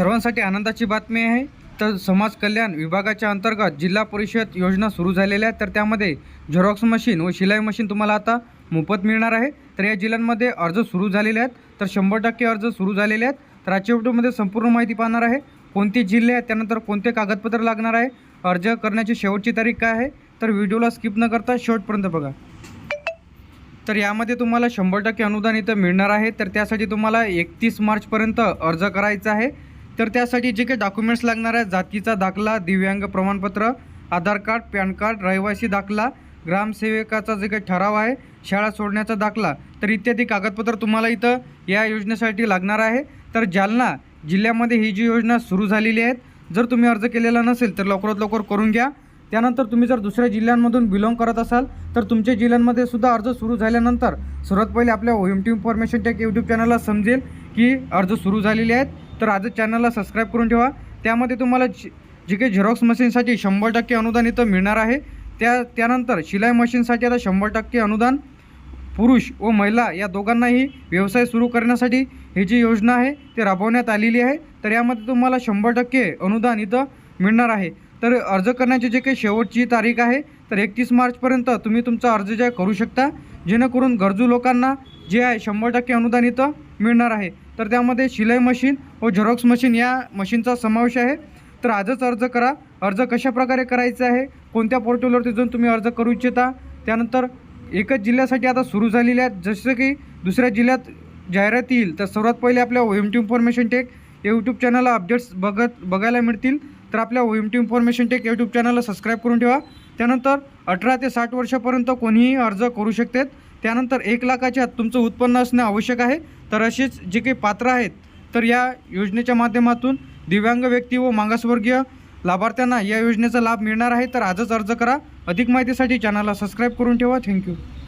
सर्वांसाठी आनंदाची बातमी आहे. तर समाज कल्याण विभागाच्या अंतर्गत जिल्हा परिषद योजना सुरू झालेल्या आहेत. तर त्यामध्ये झेरॉक्स मशीन व शिलाई मशीन तुम्हाला आता मोफत मिळणार आहे. तर या जिल्ह्यांमध्ये अर्ज सुरू झालेले आहेत. तर शंभर टक्के अर्ज सुरू झालेले आहेत. तर आजच्या व्हिडिओमध्ये संपूर्ण माहिती पाहणार आहे. कोणते जिल्हे आहेत त्यानंतर कोणते कागदपत्र लागणार आहे अर्ज करण्याची शेवटची तारीख काय आहे तर व्हिडिओला स्किप न करता शेवटपर्यंत बघा. तर यामध्ये तुम्हाला शंभर टक्के अनुदान इथं मिळणार आहे. तर त्यासाठी तुम्हाला एकतीस मार्चपर्यंत अर्ज करायचा आहे. तर त्यासाठी जे काही डॉक्युमेंट्स लागणार आहेत जातीचा दाखला दिव्यांग प्रमाणपत्र आधार कार्ड पॅन कार्ड रहिवासी दाखला ग्रामसेवकाचा जे काही ठराव आहे शाळा सोडण्याचा दाखला तर इत्यादी कागदपत्र तुम्हाला इथं या योजनेसाठी लागणार आहे. तर जालना जिल्ह्यामध्ये ही जी योजना सुरू झालेली आहे जर तुम्ही अर्ज केलेला नसेल तर लवकरात लवकर करून घ्या. त्यानंतर तुम्ही जर दुसऱ्या जिल्ह्यांमधून बिलॉंग करत असाल तर तुमच्या जिल्ह्यांमध्ये सुद्धा अर्ज सुरू झाल्यानंतर सर्वात पहिले आपल्या O M T information tech YouTube चॅनलला समजेल की अर्ज सुरू झालेले आहेत. तर आजच चॅनलला सबस्क्राईब करून ठेवा. त्यामध्ये तुम्हाला जी जे काही झेरॉक्स मशीनसाठी शंभर टक्के अनुदान इथं मिळणार आहे. त्या त्यानंतर शिलाई मशीनसाठी आता शंभर टक्के अनुदान पुरुष व महिला या दोघांनाही व्यवसाय सुरू करण्यासाठी ही जी योजना आहे ती राबवण्यात आलेली आहे. तर यामध्ये तुम्हाला शंभर टक्के अनुदान इथं मिळणार आहे. तर अर्ज करण्याची जे काही शेवटची तारीख आहे तर एकतीस मार्चपर्यंत तुम्ही तुमचा अर्ज जे करू शकता. जेणेकरून गरजू लोकांना जे आहे शंभर टक्के अनुदान इथं मिळणार आहे. तर त्यामध्ये शिलाई मशीन व झेरॉक्स मशीन या मशीनचा समावेश आहे. तर आजच अर्ज करा. अर्ज कशा प्रकारे करायचा आहे? कोणत्या पोर्टलवरती जाऊन तुम्ही अर्ज करू इच्छिता? त्यानंतर एकच जिल्ह्यासाठी आता सुरू झालेले आहेत. जसं की दुसऱ्या जिल्ह्यात जाहिरात येईल तर सर्वात पहिले आपल्या O M T information tech YouTube चॅनलला अपडेट्स बघत बघायला मिळतील. तर आपल्या O M T information tech YouTube चॅनलला सबस्क्राईब करून ठेवा. त्यानंतर अठरा ते साठ वर्षापर्यंत कोणीही अर्ज करू शकतात. त्यानंतर एक लाखाच्या आत तुमचं उत्पन्न असणे आवश्यक आहे. तर असेच जे काही पात्र आहेत तर या योजनेच्या माध्यमातून दिव्यांग व्यक्ती व मागासवर्गीय लाभार्थ्यांना या योजनेचा लाभ मिळणार आहे. तर आजच अर्ज करा. अधिक माहितीसाठी चॅनलला सबस्क्राईब करून ठेवा. थँक्यू